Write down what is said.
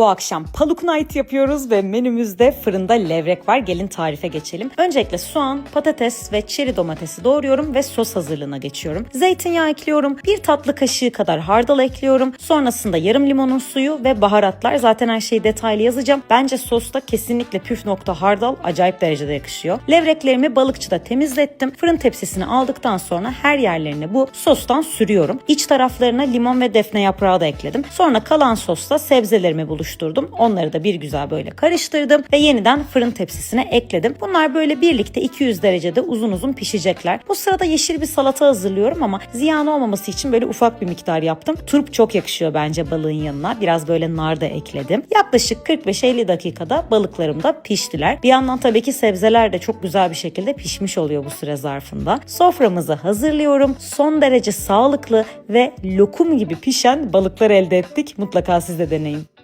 Bu akşam paluk night yapıyoruz ve menümüzde fırında levrek var. Gelin tarife geçelim. Öncelikle soğan, patates ve çeri domatesi doğruyorum ve sos hazırlığına geçiyorum. Zeytinyağı ekliyorum. Bir tatlı kaşığı kadar hardal ekliyorum. Sonrasında yarım limonun suyu ve baharatlar. Zaten her şeyi detaylı yazacağım. Bence sosta kesinlikle püf nokta hardal acayip derecede yakışıyor. Levreklerimi balıkçıda temizlettim. Fırın tepsisini aldıktan sonra her yerlerine bu sostan sürüyorum. İç taraflarına limon ve defne yaprağı da ekledim. Sonra kalan sosla sebzelerimi buluşturdum. Onları da bir güzel böyle karıştırdım ve yeniden fırın tepsisine ekledim. Bunlar böyle birlikte 200 derecede uzun uzun pişecekler. Bu sırada yeşil bir salata hazırlıyorum ama ziyan olmaması için böyle ufak bir miktar yaptım. Turp çok yakışıyor bence balığın yanına. Biraz böyle nar da ekledim. Yaklaşık 45-50 dakikada balıklarım da piştiler. Bir yandan tabii ki sebzeler de çok güzel bir şekilde pişmiş oluyor bu süre zarfında. Soframızı hazırlıyorum. Son derece sağlıklı ve lokum gibi pişen balıklar elde ettik. Mutlaka siz de deneyin.